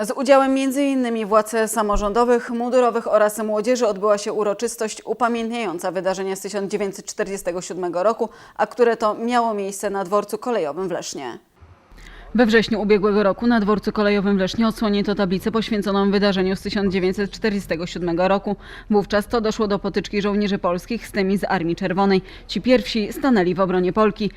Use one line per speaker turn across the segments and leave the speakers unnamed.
Z udziałem m.in. władz samorządowych, mundurowych oraz młodzieży odbyła się uroczystość upamiętniająca wydarzenia z 1947 roku, a które to miało miejsce na dworcu kolejowym w Lesznie. We wrześniu ubiegłego roku na dworcu kolejowym w Lesznie odsłoniono tablicę poświęconą wydarzeniu z 1947 roku. Wówczas to doszło do potyczki żołnierzy polskich z tymi z Armii Czerwonej. Ci pierwsi stanęli w obronie Polki.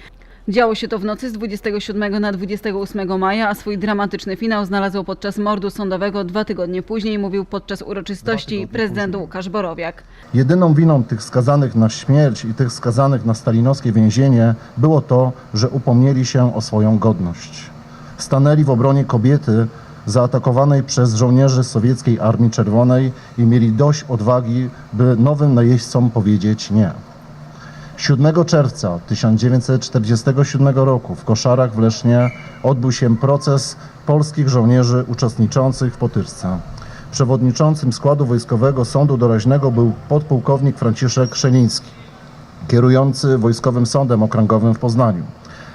Działo się to w nocy z 27 na 28 maja, a swój dramatyczny finał znalazł podczas mordu sądowego dwa tygodnie później, mówił podczas uroczystości prezydent Łukasz Borowiak.
Jedyną winą tych skazanych na śmierć i tych skazanych na stalinowskie więzienie było to, że upomnieli się o swoją godność. Stanęli w obronie kobiety zaatakowanej przez żołnierzy sowieckiej Armii Czerwonej i mieli dość odwagi, by nowym najeźdźcom powiedzieć nie. 7 czerwca 1947 roku w Koszarach w Lesznie odbył się proces polskich żołnierzy uczestniczących w potyczce. Przewodniczącym składu Wojskowego Sądu Doraźnego był podpułkownik Franciszek Szeliński, kierujący Wojskowym Sądem Okręgowym w Poznaniu,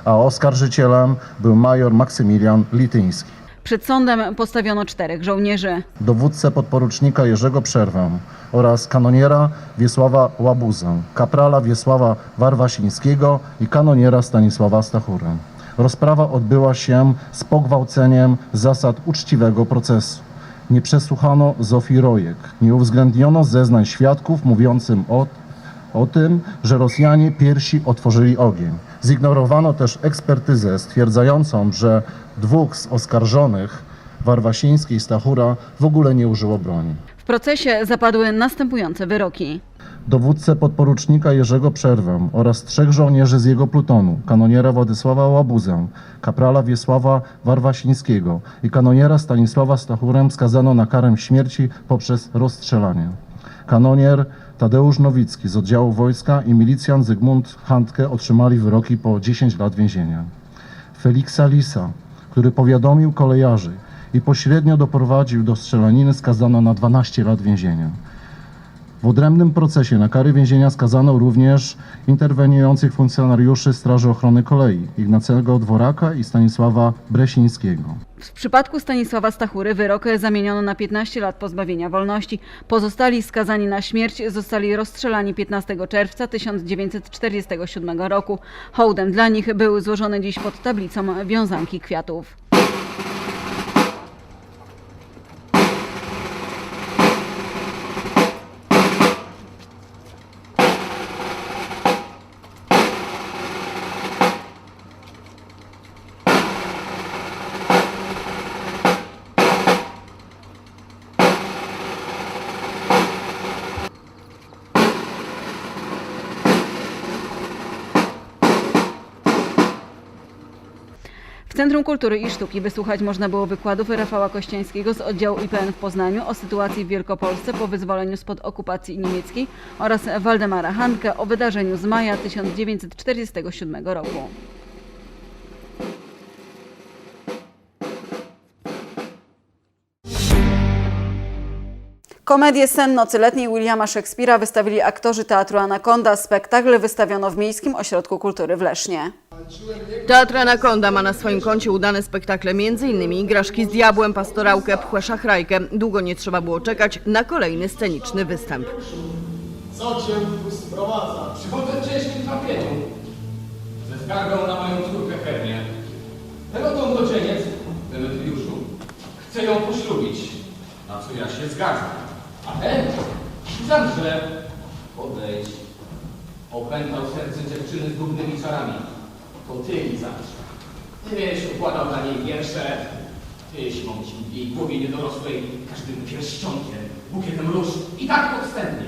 a oskarżycielem był major Maksymilian Lityński.
Przed sądem postawiono czterech żołnierzy.
dowódcę podporucznika Jerzego Przerwę oraz kanoniera Wiesława Łabuzę, kaprala Wiesława Warwasińskiego i kanoniera Stanisława Stachurę. Rozprawa odbyła się z pogwałceniem zasad uczciwego procesu. Nie przesłuchano Zofii Rojek, nie uwzględniono zeznań świadków mówiącym o, o tym, że Rosjanie pierwsi otworzyli ogień. Zignorowano też ekspertyzę stwierdzającą, że dwóch z oskarżonych Warwasiński i Stachura w ogóle nie użyło broni.
W procesie zapadły następujące wyroki.
Dowódcę podporucznika Jerzego Przerwę oraz trzech żołnierzy z jego plutonu, kanoniera Władysława Łabuzę, kaprala Wiesława Warwasińskiego i kanoniera Stanisława Stachurę skazano na karę śmierci poprzez rozstrzelanie. Kanonier Tadeusz Nowicki z oddziału wojska i milicjant Zygmunt Handke otrzymali wyroki po 10 lat więzienia. Feliksa Lisa, który powiadomił kolejarzy i pośrednio doprowadził do strzelaniny, skazano na 12 lat więzienia. W odrębnym procesie na kary więzienia skazano również interweniujących funkcjonariuszy Straży Ochrony Kolei Ignacego Dworaka i Stanisława Bresińskiego.
W przypadku Stanisława Stachury wyrok zamieniono na 15 lat pozbawienia wolności. Pozostali skazani na śmierć zostali rozstrzelani 15 czerwca 1947 roku. Hołdem dla nich były złożone dziś pod tablicą wiązanki kwiatów. Centrum Kultury i Sztuki wysłuchać można było wykładów Rafała Kościańskiego z oddziału IPN w Poznaniu o sytuacji w Wielkopolsce po wyzwoleniu spod okupacji niemieckiej oraz Waldemara Hanke o wydarzeniu z maja 1947 roku. Komedię Sen Nocy Letniej Williama Szekspira wystawili aktorzy Teatru Anakonda. Spektakl wystawiono w Miejskim Ośrodku Kultury w Lesznie.
Teatr Anakonda ma na swoim koncie udane spektakle m.in. Igraszki z diabłem, pastorałkę, pchłę szachrajkę. Długo nie trzeba było czekać na kolejny sceniczny występ.
Co cię tu sprowadza?
Przychodzę w ciężkim trapieniu. Ze skargą na moją córkę Hermię. Ten oto młodzieniec, Demetriuszu, chce ją poślubić, na co ja się zgadzam. A ten zamrze, podejdź, opętał serce dziewczyny z dumnymi czarami. To ty, Lizarze. Tyś układał dla niej wiersze, tyś mącił w jej głowie niedorosłej każdym pierścionkiem, bukietem róż i tak podstępnie.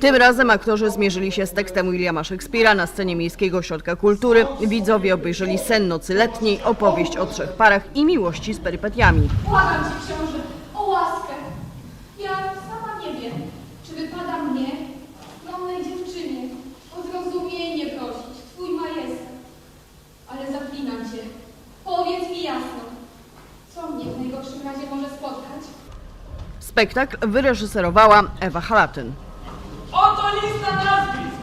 Tym razem aktorzy zmierzyli się z tekstem Williama Shakespeare'a na scenie Miejskiego Ośrodka Kultury. Widzowie obejrzeli Sen Nocy Letniej, opowieść o trzech parach i miłości z perypetiami.
Błagam cię, książę, o łaskę. Ja sama nie wiem, czy wypada mnie,
Spektakl wyreżyserowała Ewa Halatyn.
Oto lista nazwisk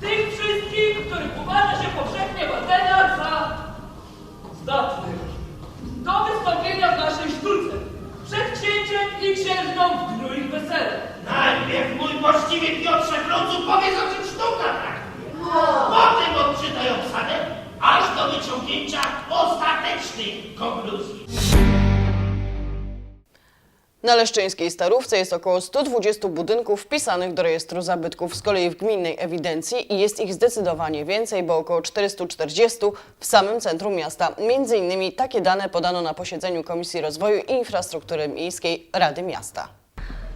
tych wszystkich, których uważa się powszechnie w Atenach za zdatnych do wystąpienia w naszej sztuce
przed księciem i księżną w dniu ich wesela. Najpierw mój poczciwy Piotrze Krucu powie, o czym sztuka traktuje. Potem odczytaj obsadę, aż do wyciągnięcia ostatecznych konkluzji.
Na Leszczyńskiej Starówce jest około 120 budynków wpisanych do rejestru zabytków, z kolei w gminnej ewidencji i jest ich zdecydowanie więcej, bo około 440 w samym centrum miasta. Między innymi takie dane podano na posiedzeniu Komisji Rozwoju i Infrastruktury Miejskiej Rady Miasta.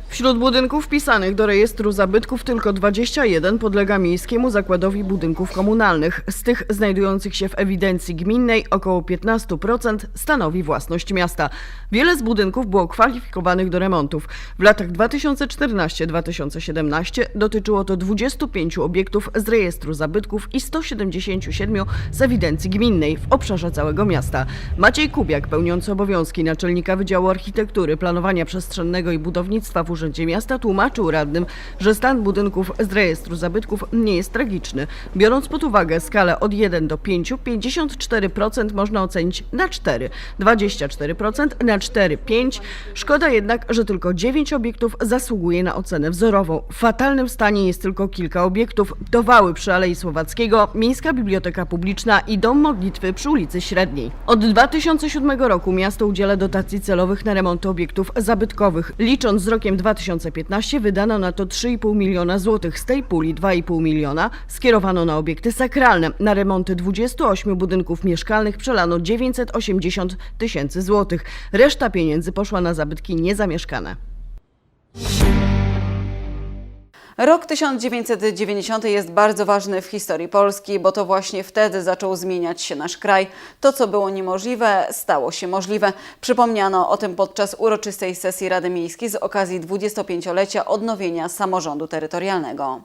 Wśród budynków wpisanych do rejestru zabytków tylko 21 podlega Miejskiemu Zakładowi Budynków Komunalnych. Z tych znajdujących się w ewidencji gminnej około 15% stanowi własność miasta. Wiele z budynków było kwalifikowanych do remontów. W latach 2014-2017 dotyczyło to 25 obiektów z rejestru zabytków i 177 z ewidencji gminnej w obszarze całego miasta. Maciej Kubiak, pełniący obowiązki naczelnika Wydziału Architektury, Planowania Przestrzennego i Budownictwa w Urzędzie Miasta, tłumaczył radnym, że stan budynków z rejestru zabytków nie jest tragiczny. Biorąc pod uwagę skalę od 1 do 5, 54% można ocenić na 4, 24% na 4, 5. Szkoda jednak, że tylko 9 obiektów zasługuje na ocenę wzorową. W fatalnym stanie jest tylko kilka obiektów. To wały przy Alei Słowackiego, Miejska Biblioteka Publiczna i Dom Modlitwy przy ulicy Średniej. Od 2007 roku miasto udziela dotacji celowych na remonty obiektów zabytkowych. Licząc z rokiem 2015 wydano na to 3,5 miliona złotych. Z tej puli 2,5 miliona skierowano na obiekty sakralne. Na remonty 28 budynków mieszkalnych przelano 980 tysięcy złotych. Reszta pieniędzy poszła na zabytki niezamieszkane.
Rok 1990 jest bardzo ważny w historii Polski, bo to właśnie wtedy zaczął zmieniać się nasz kraj. To, co było niemożliwe, stało się możliwe. Przypomniano o tym podczas uroczystej sesji Rady Miejskiej z okazji 25-lecia odnowienia samorządu terytorialnego.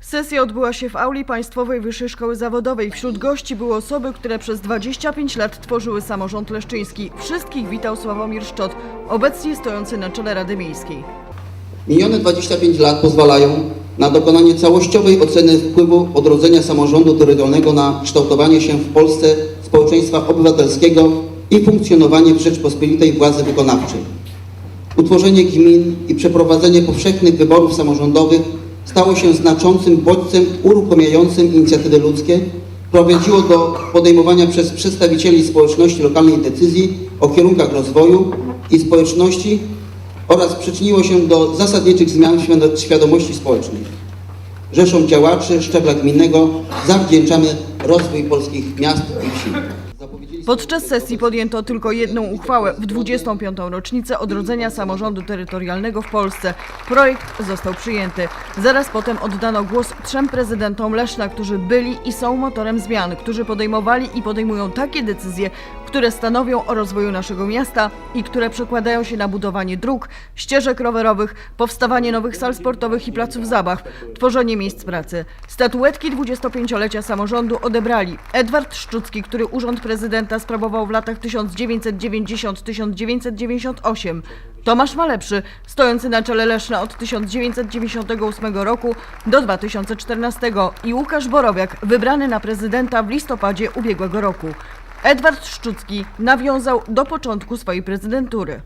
Sesja odbyła się w auli Państwowej Wyższej Szkoły Zawodowej. Wśród gości były osoby, które przez 25 lat tworzyły samorząd leszczyński. Wszystkich witał Sławomir Szczot, obecnie stojący na czele Rady Miejskiej.
Minione 25 lat pozwalają na dokonanie całościowej oceny wpływu odrodzenia samorządu terytorialnego na kształtowanie się w Polsce społeczeństwa obywatelskiego i funkcjonowanie w Rzeczpospolitej władzy wykonawczej. Utworzenie gmin i przeprowadzenie powszechnych wyborów samorządowych stało się znaczącym bodźcem uruchamiającym inicjatywy ludzkie, prowadziło do podejmowania przez przedstawicieli społeczności lokalnej decyzji o kierunkach rozwoju i społeczności oraz przyczyniło się do zasadniczych zmian w świado- świadomości społecznej. Rzeszom działaczy szczebla gminnego zawdzięczamy rozwój polskich miast i wsi.
Podczas sesji podjęto tylko jedną uchwałę w 25. rocznicę odrodzenia samorządu terytorialnego w Polsce. Projekt został przyjęty. Zaraz potem oddano głos trzem prezydentom Leszna, którzy byli i są motorem zmian, którzy podejmowali i podejmują takie decyzje, które stanowią o rozwoju naszego miasta i które przekładają się na budowanie dróg, ścieżek rowerowych, powstawanie nowych sal sportowych i placów zabaw, tworzenie miejsc pracy. Statuetki 25-lecia samorządu odebrali Edward Szczucki, który urząd prezydenta sprawował w latach 1990-1998, Tomasz Malepszy, stojący na czele Leszna od 1998 roku do 2014 i Łukasz Borowiak, wybrany na prezydenta w listopadzie ubiegłego roku. Edward Szczucki nawiązał do początku swojej prezydentury.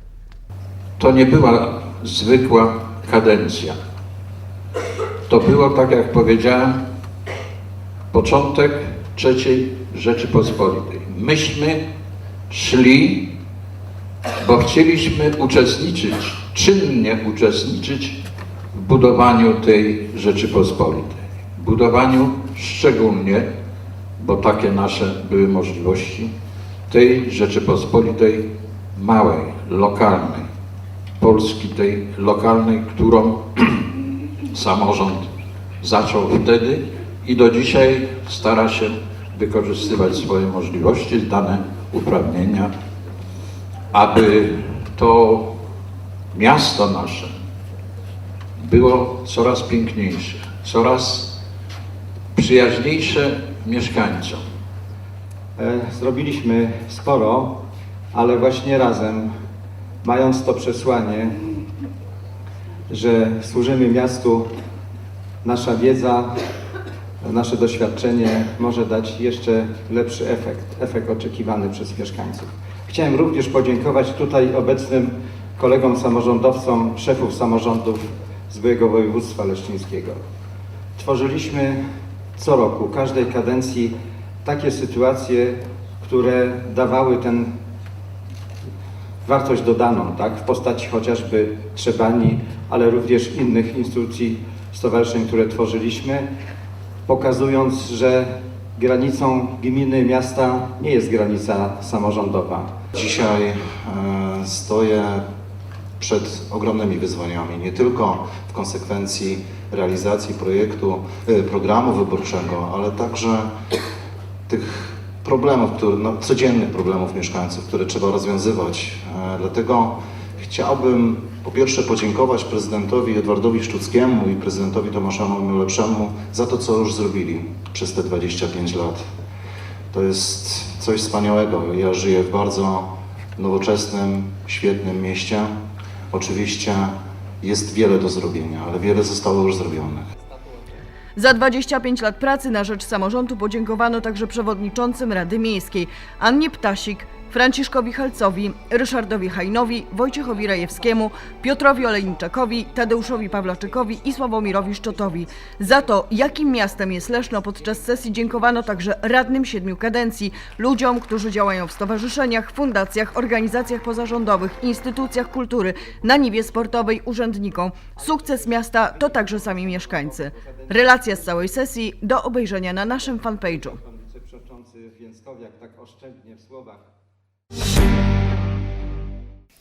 To nie była zwykła kadencja. To było, tak jak powiedziałem, początek trzeciej Rzeczypospolitej. Myśmy szli, bo chcieliśmy uczestniczyć, czynnie uczestniczyć w budowaniu tej Rzeczypospolitej. Budowaniu szczególnie, bo takie nasze były możliwości, tej Rzeczypospolitej małej, lokalnej. Polski tej lokalnej, którą samorząd zaczął wtedy i do dzisiaj stara się wykorzystywać swoje możliwości, dane uprawnienia, aby to miasto nasze było coraz piękniejsze, coraz przyjaźniejsze mieszkańcom.
E, Zrobiliśmy sporo, ale właśnie razem, mając to przesłanie, że służymy miastu, nasza wiedza, nasze doświadczenie może dać jeszcze lepszy efekt, efekt oczekiwany przez mieszkańców. Chciałem również podziękować tutaj obecnym kolegom samorządowcom, szefów samorządów z byłego województwa leszczyńskiego. Tworzyliśmy co roku, każdej kadencji takie sytuacje, które dawały ten wartość dodaną, tak, w postaci chociażby Trzebani, ale również innych instytucji, stowarzyszeń, które tworzyliśmy, pokazując, że granicą gminy, miasta nie jest granica samorządowa.
Dzisiaj e, stoję przed ogromnymi wyzwaniami, nie tylko w konsekwencji realizacji projektu, e, programu wyborczego, ale także tych problemów, które, no, codziennych problemów mieszkańców, które trzeba rozwiązywać. E, Dlatego chciałbym po pierwsze podziękować prezydentowi Edwardowi Szczuckiemu i prezydentowi Tomaszowi Lepszemu za to, co już zrobili przez te 25 lat. To jest coś wspaniałego. Ja żyję w bardzo nowoczesnym, świetnym mieście. Oczywiście jest wiele do zrobienia, ale wiele zostało już zrobionych.
Za 25 lat pracy na rzecz samorządu podziękowano także przewodniczącym Rady Miejskiej Annie Ptasik, Franciszkowi Halcowi, Ryszardowi Hajnowi, Wojciechowi Rajewskiemu, Piotrowi Olejniczakowi, Tadeuszowi Pawlaczykowi i Sławomirowi Szczotowi. Za to, jakim miastem jest Leszno podczas sesji dziękowano także radnym siedmiu kadencji, ludziom, którzy działają w stowarzyszeniach, fundacjach, organizacjach pozarządowych, instytucjach kultury, na niwie sportowej, urzędnikom. Sukces miasta to także sami mieszkańcy. Relacja z całej sesji do obejrzenia na naszym fanpage'u.
Wiceprzewodniczący Więckowiak tak oszczędnie w słowach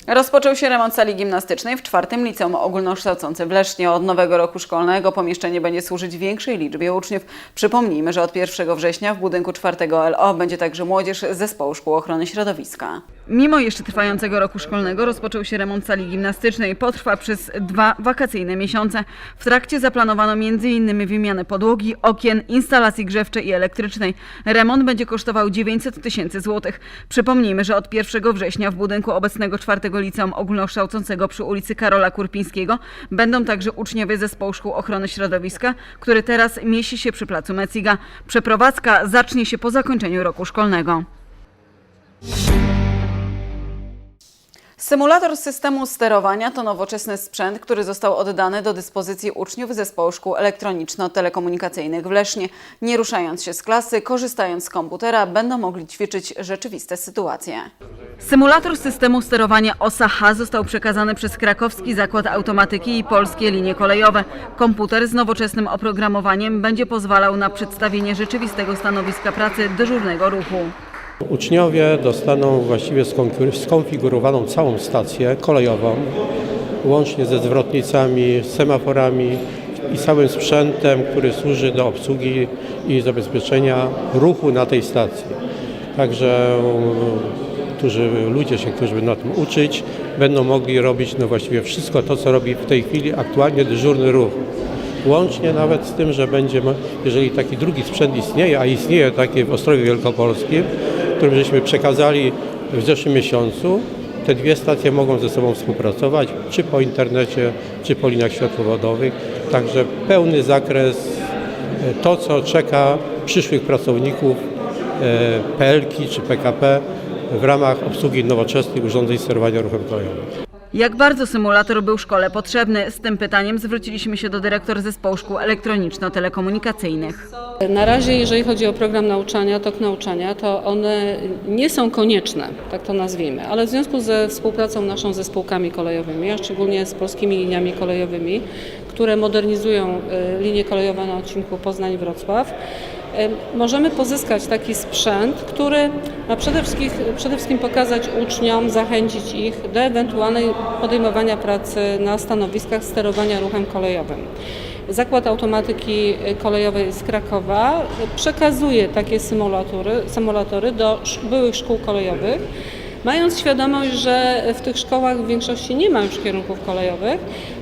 Rozpoczął się remont sali gimnastycznej w czwartym liceum ogólnokształcącym w Lesznie. Od nowego roku szkolnego pomieszczenie będzie służyć większej liczbie uczniów. Przypomnijmy, że od 1 września w budynku czwartego LO będzie także młodzież Zespołu Szkół Ochrony Środowiska. Mimo jeszcze trwającego roku szkolnego rozpoczął się remont sali gimnastycznej. Potrwa przez dwa wakacyjne miesiące. W trakcie zaplanowano m.in. wymianę podłogi, okien, instalacji grzewczej i elektrycznej. Remont będzie kosztował 900 tysięcy złotych. Przypomnijmy, że od 1 września w budynku obecnego czwartego liceum ogólnokształcącego przy ulicy Karola Kurpińskiego będą także uczniowie Zespołu Szkół Ochrony Środowiska, który teraz mieści się przy placu Meciga. Przeprowadzka zacznie się po zakończeniu roku szkolnego. Symulator systemu sterowania to nowoczesny sprzęt, który został oddany do dyspozycji uczniów Zespołu Szkół Elektroniczno-Telekomunikacyjnych w Lesznie. Nie ruszając się z klasy, korzystając z komputera, będą mogli ćwiczyć rzeczywiste sytuacje. Symulator systemu sterowania OSA-H został przekazany przez krakowski Zakład Automatyki i Polskie Linie Kolejowe. Komputer z nowoczesnym oprogramowaniem będzie pozwalał na przedstawienie rzeczywistego stanowiska pracy dyżurnego ruchu.
Uczniowie dostaną właściwie skonfig- skonfigurowaną całą stację kolejową, łącznie ze zwrotnicami, semaforami i całym sprzętem, który służy do obsługi i zabezpieczenia ruchu na tej stacji. Także którzy, ludzie się, którzy będą na tym uczyć, będą mogli robić no właściwie wszystko to, co robi w tej chwili aktualnie dyżurny ruch. Łącznie nawet z tym, że będzie, jeżeli taki drugi sprzęt istnieje, a istnieje taki w Ostrowie Wielkopolskim, którym żeśmy przekazali w zeszłym miesiącu, te dwie stacje mogą ze sobą współpracować, czy po internecie, czy po liniach światłowodowych. Także pełny zakres, e, to co czeka przyszłych pracowników e, PLK czy PKP w ramach obsługi nowoczesnych urządzeń sterowania ruchem kolejowym.
Jak bardzo symulator był szkole potrzebny? Z tym pytaniem zwróciliśmy się do dyrektor Zespołu Szkół Elektroniczno-Telekomunikacyjnych.
Na razie, jeżeli chodzi o program nauczania, tok nauczania, to one nie są konieczne, tak to nazwijmy, ale w związku ze współpracą naszą ze spółkami kolejowymi, a szczególnie z polskimi liniami kolejowymi, które modernizują e, linie kolejowe na odcinku Poznań-Wrocław, możemy pozyskać taki sprzęt, który ma przede wszystkim, przede wszystkim pokazać uczniom, zachęcić ich do ewentualnej podejmowania pracy na stanowiskach sterowania ruchem kolejowym. Zakład Automatyki Kolejowej z Krakowa przekazuje takie symulatory, symulatory do byłych szkół kolejowych, mając świadomość, że w tych szkołach w większości nie ma już kierunków kolejowych,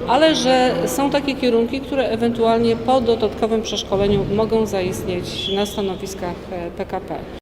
ale że są takie kierunki, które ewentualnie po dodatkowym przeszkoleniu mogą zaistnieć na stanowiskach e, PKP.